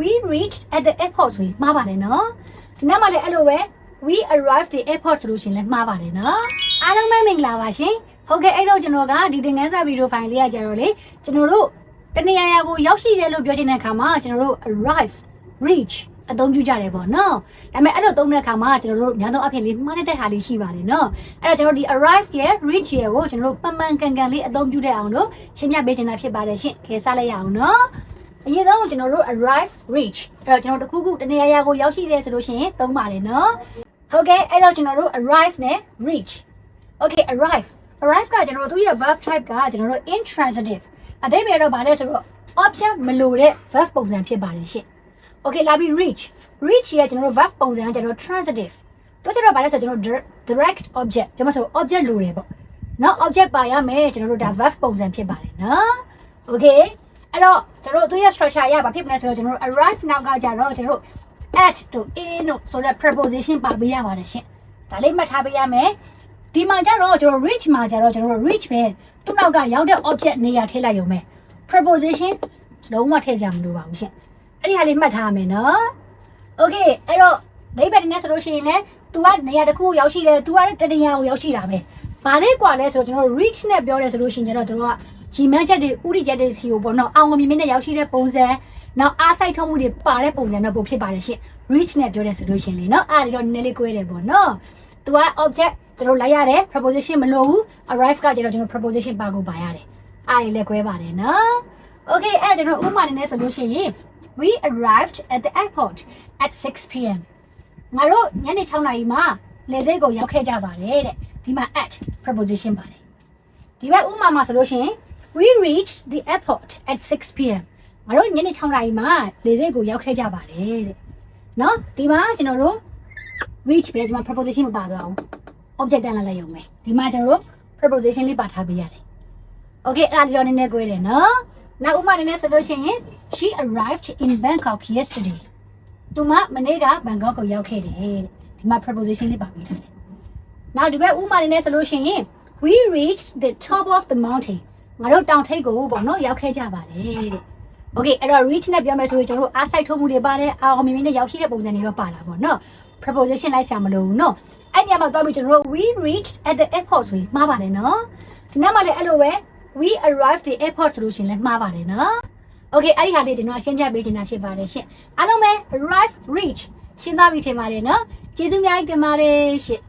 we reached at the airport ဆိုရင်မှားပါတယ်နော်ဒီနောက်မှလည်းအဲ့လိုပဲ we arrived the airport ဆိုလို့ရှိရင်လည်းမှားပါတယ်နော်အားလုံးပဲမင်္ဂလာပါရှင်ဟုတ်ကဲ့အဲ့တော့ကျွန်တော်ကဒီသင်ခန်းစာဗီဒီယိုဖိုင်လေးကကြတော့လေကျွန်တော်တို့တနေရာရာကိုရောက်ရှိတယ်လို့ပြောချင်တဲ့အခါမှာကျွန်တော်တို့ arrive reach အသုံးပြုကြတယ်ပေါ့နော်ဒါပေမဲ့အဲ့လိုသုံးတဲ့အခါမှာကျွန်တော်တို့များသောအားဖြင့်လေးမှားတတ်တဲ့ဟာလေးရှိပါတယ်နော်အဲ့တော့ကျွန်တော်ဒီ arrive ရဲ့ reach ရဲ့ကိုကျွန်တော်တို့ပန်ပန်ကန်ကန်လေးအသုံးပြုတဲ့အောင်လို့ရှင်းပြပေးချင်တာဖြစ်ပါတယ်ရှင်ခေစားလိုက်ရအောင်နော် အရင်ဆုံးကျွန်တော်တို့ arrive reach အဲ့တော့ကျွန်တော်တခုခုတနေရာရာကိုရောက်ရှိတယ်ဆိုလို့ရှိရင်သုံးပါတယ်နော်ဟုတ်ကဲ့အဲ့တော့ကျွန်တော်တို့ arrive နဲ့ reach okay arrive arrive ကကျွန်တော်တို့သူ့ရဲ့ verb type ကကျွန်တော်တို့ intransitive အတိတ်ပဲတော့ဗာလဲဆိုတော့ object မလိုတဲ့ verb ပုံစံဖြစ်ပါတယ်ရှင့် okay လာပြီး reach reach ရဲ့ကျွန်တော်တို့ verb ပုံစံကကျွန်တော်တို့ transitive တို့ကျတော့ဗာလဲဆိုတော့ကျွန်တော်တို့ direct object ကျွန်မဆို object လိုတယ်ပေါ့နော် object ပါရမယ်ကျွန်တော်တို့ဒါ verb ပုံစံဖြစ်ပါတယ်နော် okay အဲ့တော့ကျွန်တော်တို့သူရဲ့ structure ရပါဖြစ်မလဲဆိုတော့ကျွန်တော်တို့ arrive now ကကြတော့ကျွန်တော်တို့ at တို့ in တို့ဆိုတဲ့ preposition ပါပေးရပါတယ်ရှင်ဒါလေးမှတ်ထားပေးရမယ်ဒီမှာကြတော့ကျွန်တော် reach မှာကြတော့ကျွန်တော်တို့ reach ပဲသူ့နောက်ကရောက်တဲ့ object နေရာထည့်လိုက်ရုံပဲ preposition လုံးဝထည့်စရာမလိုပါဘူးရှင်အဲ့ဒီဟာလေးမှတ်ထားရမယ်နော် okay အဲ့တော့ဒိဗယ်နဲ့ဆိုလို့ရှိရင်လည်း तू ကနေရာတစ်ခုကိုရောက်ရှိတယ် तू ကတနေရာကိုရောက်ရှိတာပဲဘာလေးกว่าလဲဆိုတော့ကျွန်တော်တို့ reach နဲ့ပြောတယ်ဆိုလို့ရှိရင်ကျတော့တို့က ဂျီမန်းချက်တွေဥရီချက်တွေစီကိုပေါ့နော်အောင်မြင်မြင်နဲ့ရောက်ရှိတဲ့ပုံစံနောက်အားစိုက်ထုံးမှုတွေပါတဲ့ပုံစံတော့ပို့ဖြစ်ပါတယ်ရှင့် reach နဲ့ပြောတယ်ဆိုလို့ရှိရင်လေနော်အားတွေတော့နည်းနည်းလေး꿰တယ်ပေါ့နော် तू က object တို့လိုက်ရတယ် preposition မလိုဘူး arrive ကကျတော့ကျွန်တော် preposition ပါကိုပါရတယ်အားတွေလည်း꿰ပါတယ်နော် okay အဲ့ဒါကျွန်တော်ဥပမာနဲ့ဆိုလို့ရှိရင် we arrived at the airport at 6 pm ငါတို့ညနေ6နာရီမှာလေဆိပ်ကိုရောက်ခဲ့ကြပါတယ်တဲ့ဒီမှာ at preposition ပါတယ်ဒီဘက်ဥမာမှာဆိုလို့ရှိရင် we reached the airport at 6 pm ငါတို့ညနေ6နာရီမှာလေဆိပ်ကိုရောက်ခဲ့ကြပါတယ်တဲ့နော်ဒီမှာကျွန်တော်တို့ reach ပဲဒီမှာ preposition မပါတော့ဘူး object တန်းလာလိုက်ရုံပဲဒီမှာကျွန်တော်တို့ preposition လေးပါထားပေးရတယ် okay အဲ့ဒါလေးတော့နည်းနည်း꿰တယ်နော်နောက်ဥမာနည်းနည်းဆိုလို့ရှိရင် she arrived in Bangkok yesterday သူမမနေ့ကဘန်ကောက်ကိုရောက်ခဲ့တယ်တဲ့ဒီမှာ preposition လေးပါပေးထားတယ်နောက်ဒီဘက်ဥမာနေနဲ့ဆိုလို့ရှိရင် we reached the top of the mountain ငါတို့တောင်ထိပ်ကိုပေါ့နော်ရောက်ခဲ့ကြပါတယ်တဲ့ okay အဲ့တော့ reach နဲ့ပြောမယ်ဆိုရင်ကျွန်တော်တို့အားစိုက်ထိုးမှုတွေပါတယ်အာအောင်မြင်မြင်နဲ့ရောက်ရှိတဲ့ပုံစံတွေတော့ပါတာပေါ့နော် preposition လိုက်ဆရာမလို့ဘူးနော်အဲ့ညမှာတော့ပြီးကျွန်တော်တို့ we reached at the airport ဆိုရင်မှားပါတယ်နော်ဒီနောက်မှာလည်းအဲ့လိုပဲ we arrived the airport ဆိုလို့ရှိရင်လည်းမှားပါတယ်နော် Okay အဲ့ဒီဟာလေးကျွန်တော်ရှင်းပြပေးချင်တာဖြစ်ပါတယ်ရှင်အားလုံးပဲ arrive reach ရှင်းသွားပြီထင်ပါတယ်နော်ကျေးဇူးအများကြီးတင်ပါတယ်ရှင်